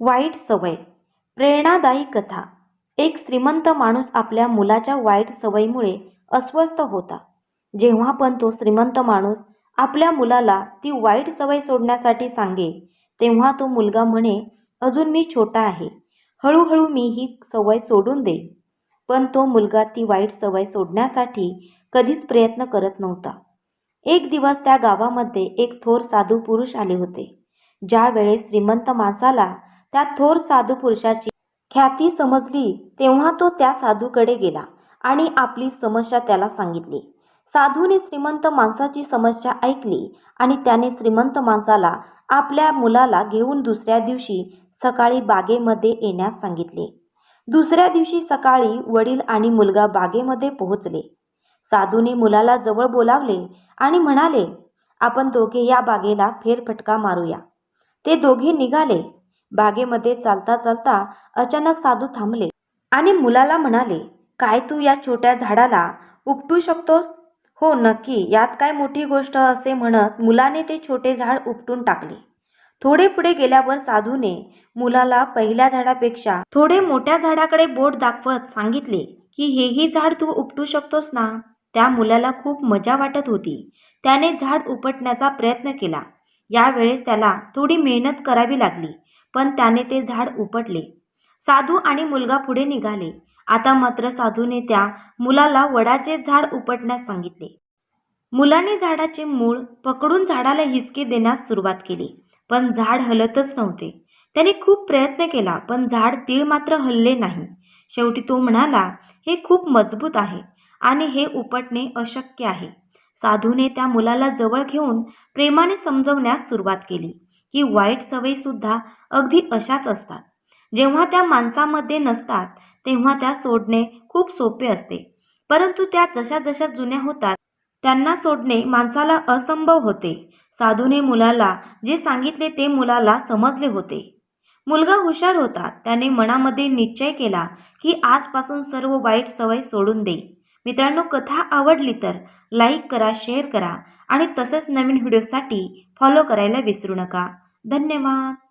वाईट सवय. प्रेरणादायी कथा. एक श्रीमंत माणूस आपल्या मुलाच्या वाईट सवयीमुळे अस्वस्थ होता. जेव्हा पण तो श्रीमंत माणूस आपल्या मुलाला ती वाईट सवय सोडण्यासाठी सांगे तेव्हा तो मुलगा म्हणे अजून मी छोटा आहे. हळूहळू मी ही सवय सोडून देईन पण तो मुलगा ती वाईट सवय सोडण्यासाठी कधीच प्रयत्न करत नव्हता. एक दिवस त्या गावामध्ये एक थोर साधू पुरुष आले होते. ज्यावेळेस श्रीमंत माणसाला त्या थोर साधू पुरुषाची ख्याती समजली तेव्हा तो त्या साधूकडे गेला आणि आपली समस्या त्याला सांगितली. साधूने श्रीमंत माणसाची समस्या ऐकली आणि त्याने श्रीमंत माणसाला आपल्या मुलाला घेऊन दुसऱ्या दिवशी सकाळी बागेमध्ये येण्यास सांगितले. दुसऱ्या दिवशी सकाळी वडील आणि मुलगा बागेमध्ये पोहोचले. साधूने मुलाला जवळ बोलावले आणि म्हणाले आपण दोघे या बागेला फेरफटका मारूया. ते दोघे निघाले बागेमध्ये चालता चालता अचानक साधू थांबले आणि मुलाला म्हणाले काय तू या छोट्या झाडाला उपटू शकतोस? हो नक्की. यात काय मोठी गोष्ट असे म्हणत मुलाने ते छोटे झाड उपटून टाकले. थोडे पुढे गेल्यावर साधूने मुलाला पहिल्या झाडापेक्षा थोडे मोठ्या झाडाकडे बोट दाखवत सांगितले की हेही झाड तू उपटू शकतोस ना? त्या मुलाला खूप मजा वाटत होती. त्याने झाड उपटण्याचा प्रयत्न केला. यावेळेस त्याला थोडी मेहनत करावी लागली. पण त्याने ते झाड उपटले. साधू आणि मुलगा पुढे निघाले. आता मात्र साधूने त्या मुलाला वडाचे झाड उपटण्यास सांगितले. मुलाने झाडाचे मूळ पकडून झाडाला हिसके देण्यास सुरुवात केली पण झाड हलतच नव्हते. त्याने खूप प्रयत्न केला पण झाड तीळ मात्र हलले नाही. शेवटी तो म्हणाला हे खूप मजबूत आहे आणि हे उपटणे अशक्य आहे. साधूने त्या मुलाला जवळ घेऊन प्रेमाने समजवण्यास सुरुवात केली. की वाईट सवयीसुद्धा अगदी अशाच असतात. जेव्हा त्या माणसामध्ये नसतात तेव्हा त्या सोडणे खूप सोपे असते. परंतु त्या जशा जशा जुन्या होतात त्यांना सोडणे माणसाला असंभव होते. साधूने मुलाला जे सांगितले ते मुलाला समजले होते. मुलगा हुशार होता त्याने मनामध्ये निश्चय केला की आजपासून सर्व वाईट सवय सोडून दे. मित्रांनो कथा आवडली तर लाईक करा शेअर करा आणि तसेच नवीन व्हिडिओसाठी फॉलो करायला विसरू नका. धन्यवाद.